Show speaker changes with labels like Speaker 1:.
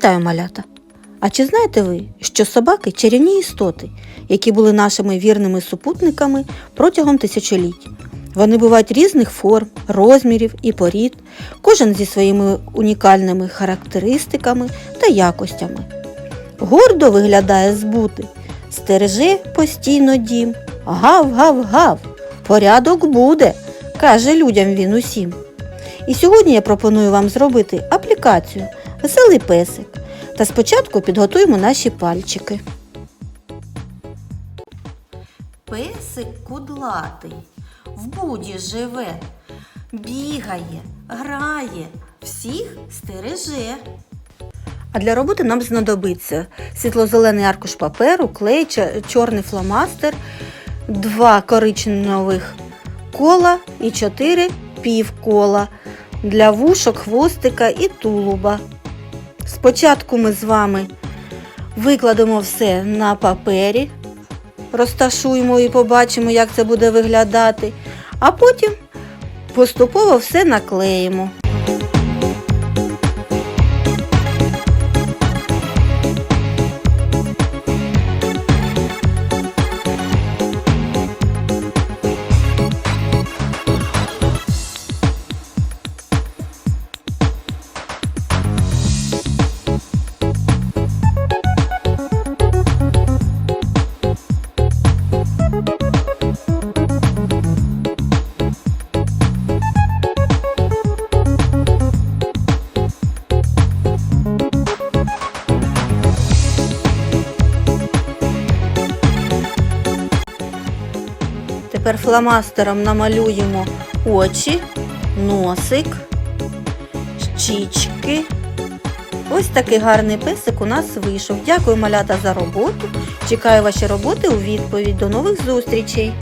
Speaker 1: Вітаю, малята! А чи знаєте ви, що собаки чарівні істоти, які були нашими вірними супутниками протягом тисячоліть? Вони бувають різних форм, розмірів і порід, кожен зі своїми унікальними характеристиками та якостями. Гордо виглядає збути, стереже постійно дім, гав-гав-гав, порядок буде, каже людям він усім. І сьогодні я пропоную вам зробити аплікацію Веселий песик. Та спочатку підготуємо наші пальчики. Песик кудлатий, в буді живе, бігає, грає, всіх стереже. А для роботи нам знадобиться світло-зелений аркуш паперу, клей, чорний фломастер, два коричневих кола і чотири півкола для вушок, хвостика і тулуба. Спочатку ми з вами викладемо все на папері, розташуємо і побачимо, як це буде виглядати, а потім поступово все наклеїмо. Тепер фломастером намалюємо очі, носик, щічки. Ось такий гарний песик у нас вийшов. Дякую, малята, за роботу. Чекаю ваші роботи у відповідь. До нових зустрічей!